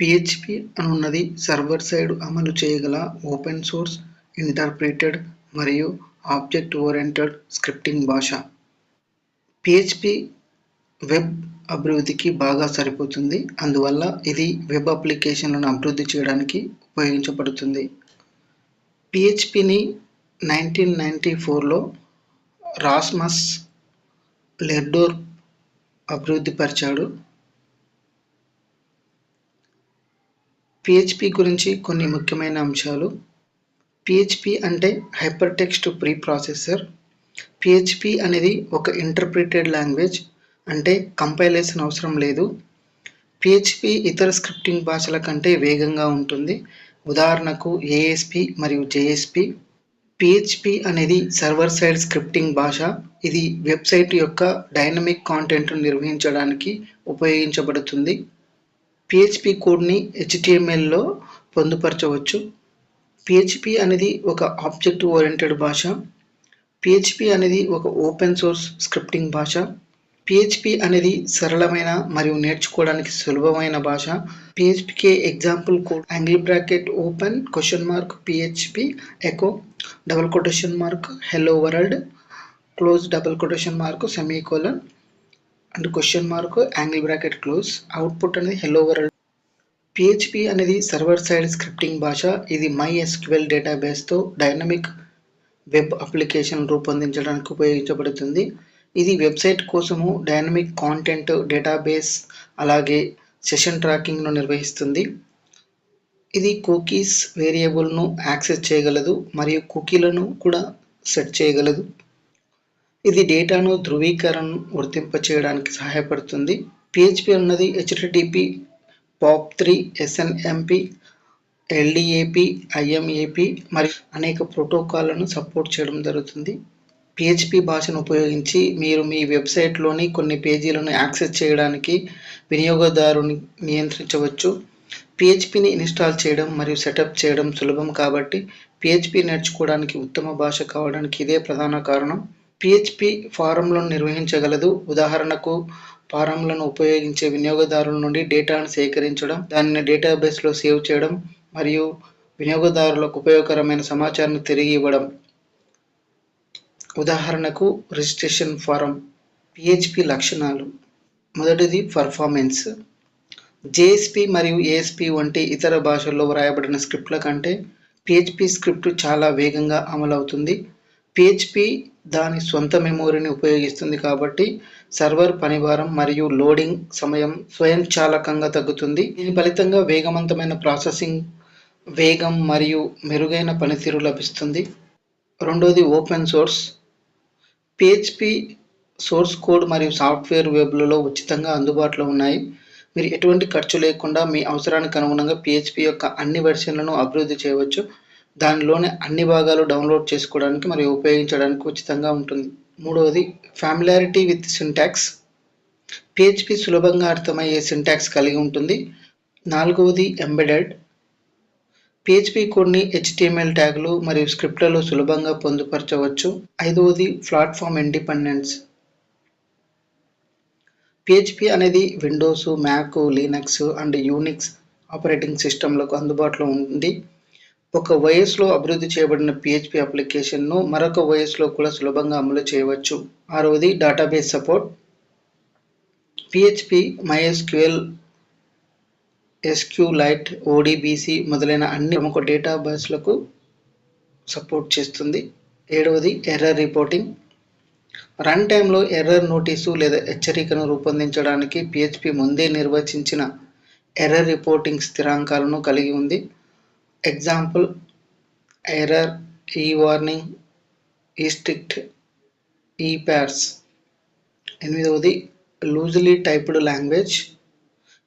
PHP అనున్నది server side అమలు చేయగల open source interpreted మరియు ఆబ్జెక్ట్ ఓరియెంటెడ్ స్క్రిప్టింగ్ భాష. పిహెచ్పి వెబ్ అభివృద్ధికి బాగా సరిపోతుంది. అందువల్ల ఇది వెబ్ అప్లికేషన్లను అభివృద్ధి చేయడానికి ఉపయోగించబడుతుంది. పిహెచ్పిని నైన్టీన్ నైంటీ ఫోర్లో రాస్మస్ లెర్డోర్ అభివృద్ధి పిహెచ్పి గురించి కొన్ని ముఖ్యమైన అంశాలు. పిహెచ్పి అంటే hyper text pre processor PHP అనేది ఒక ఇంటర్ప్రిటెడ్ లాంగ్వేజ్ అంటే కంపైలేషన్ అవసరం లేదు. పిహెచ్పి ఇతర స్క్రిప్టింగ్ భాషల కంటే వేగంగా ఉంటుంది. ఉదాహరణకు ఏఎస్పి మరియు జేఎస్పి పిహెచ్పి అనేది సర్వర్ సైడ్ స్క్రిప్టింగ్ భాష. ఇది వెబ్సైట్ యొక్క డైనమిక్ కాంటెంట్ను నిర్వహించడానికి ఉపయోగించబడుతుంది. పిహెచ్పి కోడ్ని హెచ్టిఎంఎల్లో పొందుపరచవచ్చు. పిహెచ్పి అనేది ఒక ఆబ్జెక్ట్ ఓరియంటెడ్ భాష. పిహెచ్పి అనేది ఒక ఓపెన్ సోర్స్ స్క్రిప్టింగ్ భాష. పిహెచ్పి అనేది సరళమైన మరియు నేర్చుకోవడానికి సులభమైన భాష. పిహెచ్పికే example code angle bracket open question mark PHP echo double quotation mark hello world close double quotation mark semicolon and question mark angle bracket close output అనేది హెల్లో వరల్డ్ పిహెచ్పి అనేది server side scripting భాష. ఇది MySQL డేటాబేస్తో dynamic web application రూపొందించడానికి ఉపయోగించబడుతుంది. ఇది website కోసము dynamic content database అలాగే సెషన్ ట్రాకింగ్ను నిర్వహిస్తుంది. ఇది కుకీస్ వేరియబుల్ను యాక్సెస్ చేయగలదు మరియు కుకీలను కూడా సెట్ చేయగలదు. ఇది డేటాను ధృవీకరణ వర్తింప చేయడానికి సహాయపడుతుంది. పిహెచ్పి అన్నది HTTP POP three SNMP LDAP IMAP మరియు అనేక ప్రోటోకాల్లను సపోర్ట్ చేయడం జరుగుతుంది. పిహెచ్పి భాషను ఉపయోగించి మీరు మీ వెబ్సైట్లోని కొన్ని పేజీలను యాక్సెస్ చేయడానికి వినియోగదారుని నియంత్రించవచ్చు. పిహెచ్పిని ఇన్స్టాల్ చేయడం మరియు సెటప్ చేయడం సులభం కాబట్టి పిహెచ్పి నేర్చుకోవడానికి ఉత్తమ భాష కావడానికి ఇదే ప్రధాన కారణం. పిహెచ్పి ఫారంలను నిర్వహించగలదు. ఉదాహరణకు ఫారంలను ఉపయోగించే వినియోగదారుల నుండి డేటాను సేకరించడం దానిని డేటాబేస్లో సేవ్ చేయడం మరియు వినియోగదారులకు ఉపయోగకరమైన సమాచారాన్ని తిరిగి ఇవ్వడం. ఉదాహరణకు రిజిస్ట్రేషన్ ఫారం పిహెచ్పి లక్షణాలు. మొదటిది పర్ఫార్మెన్స్. జేఎస్పి మరియు ఏఎస్పి వంటి ఇతర భాషల్లో వ్రాయబడిన స్క్రిప్ట్ల కంటే పిహెచ్పి స్క్రిప్ట్ చాలా వేగంగా అమలవుతుంది. పిహెచ్పి దాని సొంత మెమోరీని ఉపయోగిస్తుంది కాబట్టి సర్వర్ పనిభారం మరియు లోడింగ్ సమయం స్వయంచాలకంగా తగ్గుతుంది. దీని ఫలితంగా వేగవంతమైన ప్రాసెసింగ్ వేగం మరియు మెరుగైన పనితీరు లభిస్తుంది. రెండోది open source. PHP source code మరియు సాఫ్ట్వేర్ వెబ్లలో ఉచితంగా అందుబాటులో ఉన్నాయి. మీరు ఎటువంటి ఖర్చు లేకుండా మీ అవసరానికి అనుగుణంగా పిహెచ్పి యొక్క అన్ని వెర్షన్లను అభివృద్ధి చేయవచ్చు. దానిలోని అన్ని భాగాలు డౌన్లోడ్ చేసుకోవడానికి మరియు ఉపయోగించడానికి ఉచితంగా ఉంటుంది. మూడవది ఫ్యామిలారిటీ విత్ సింటాక్స్ పిహెచ్పి సులభంగా అర్థమయ్యే సింటాక్స్ కలిగి ఉంటుంది. నాలుగవది ఎంబెడెడ్ పిహెచ్పి కొన్ని హెచ్టిఎంఎల్ ట్యాగ్లు మరియు స్క్రిప్ట్లలో సులభంగా పొందుపరచవచ్చు. ఐదవది ప్లాట్ఫామ్ ఇండిపెండెన్స్ పిహెచ్పి అనేది Windows Mac Linux and Unix operating సిస్టంలకు అందుబాటులో ఉంది ఒక వయస్లో అభివృద్ధి చేయబడిన పిహెచ్పి అప్లికేషన్ను మరొక వయస్సులో కూడా సులభంగా అమలు చేయవచ్చు. ఆరవది database support PHP MySQL SQLite ODBC మొదలైన అన్ని ప్రముఖ డేటాబేస్లకు సపోర్ట్ చేస్తుంది. ఏడవది ఎర్రర్ రిపోర్టింగ్ రన్ టైంలో ఎర్రర్ నోటీసు లేదా హెచ్చరికను రూపొందించడానికి పిహెచ్పి ముందే నిర్వచించిన ఎర్రర్ రిపోర్టింగ్ స్థిరాంకాలను కలిగి ఉంది. Example error E warning E strict E pods ఎనిమిదవది లూజ్లీ టైప్డ్ లాంగ్వేజ్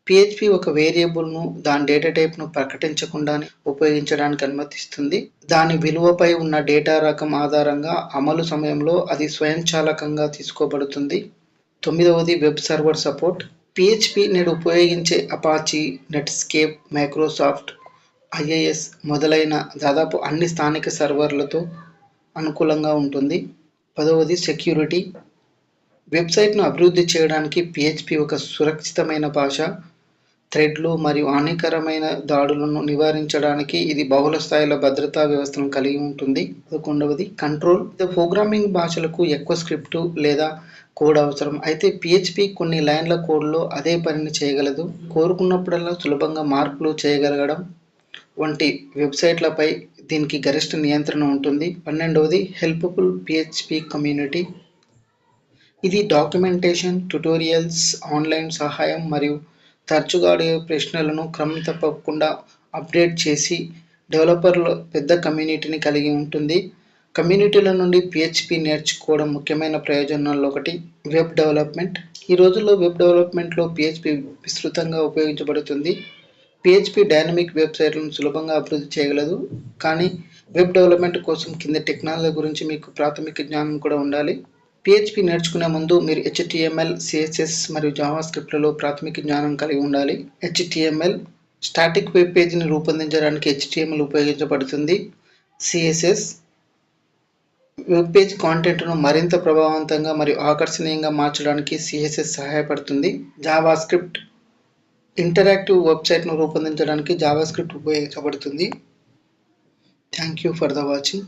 పిహెచ్పి ఒక వేరియబుల్ను దాని డేటా టైప్ను ప్రకటించకుండానే ఉపయోగించడానికి అనుమతిస్తుంది. దాని విలువపై ఉన్న డేటా రకం ఆధారంగా అమలు సమయంలో అది స్వయంచాలకంగా తీసుకోబడుతుంది. తొమ్మిదవది వెబ్ సర్వర్ సపోర్ట్ పిహెచ్పి నేడు ఉపయోగించే అపాచీ నెట్స్కేప్ మైక్రోసాఫ్ట్ ఐఏఎస్ మొదలైన దాదాపు అన్ని స్థానిక సర్వర్లతో అనుకూలంగా ఉంటుంది. పదవది సెక్యూరిటీ. వెబ్సైట్ను అభివృద్ధి చేయడానికి పిహెచ్పి ఒక సురక్షితమైన భాష. థ్రెడ్లు మరియు హానికరమైన దాడులను నివారించడానికి ఇది బహుళ స్థాయిలో భద్రతా వ్యవస్థను కలిగి ఉంటుంది. పదకొండవది కంట్రోల్. ప్రోగ్రామింగ్ భాషలకు ఎక్కువ స్క్రిప్ట్ లేదా కోడ్ అవసరం. అయితే పిహెచ్పి కొన్ని లైన్ల కోడ్లో అదే పనిని చేయగలదు. కోరుకున్నప్పుడల్లా సులభంగా మార్పులు చేయగలగడం వంటి వెబ్సైట్లపై దీనికి గరిష్ట నియంత్రణ ఉంటుంది. పన్నెండవది హెల్ప్ఫుల్ పిహెచ్పి కమ్యూనిటీ. ఇది డాక్యుమెంటేషన్ ట్యుటోరియల్స్ ఆన్లైన్ సహాయం మరియు తరచుగా అడిగే ప్రశ్నలను క్రమం తప్పకుండా అప్డేట్ చేసి డెవలపర్ల పెద్ద కమ్యూనిటీని కలిగి ఉంటుంది. కమ్యూనిటీల నుండి పిహెచ్పి నేర్చుకోవడం ముఖ్యమైన ప్రయోజనాల్లో ఒకటి వెబ్ డెవలప్మెంట్. ఈ రోజుల్లో వెబ్ డెవలప్మెంట్లో పిహెచ్పి విస్తృతంగా ఉపయోగించబడుతుంది. పిహెచ్పి డైనమిక్ వెబ్సైట్లను సులభంగా అభివృద్ధి చేయగలదు. కానీ వెబ్ డెవలప్మెంట్ కోసం కింద టెక్నాలజీ గురించి మీకు ప్రాథమిక జ్ఞానం కూడా ఉండాలి. పిహెచ్పి నేర్చుకునే ముందు మీరు హెచ్టిఎంఎల్ సిఎస్ఎస్ మరియు జావా స్క్రిప్ట్లలో ప్రాథమిక జ్ఞానం కలిగి ఉండాలి. హెచ్టిఎంఎల్ స్టాటిక్ వెబ్ పేజీని రూపొందించడానికి హెచ్టిఎంఎల్ ఉపయోగించబడుతుంది. సిఎస్ఎస్ వెబ్ పేజ్ కాంటెంట్ను మరింత ప్రభావవంతంగా మరియు ఆకర్షణీయంగా మార్చడానికి సిఎస్ఎస్ సహాయపడుతుంది. జావా స్క్రిప్ట్ ఇంటరాక్టివ్ వెబ్సైట్ను రూపొందించడానికి జావా స్క్రిప్ట్ ఉపయోగించబడుతుంది. Thank you for the watching.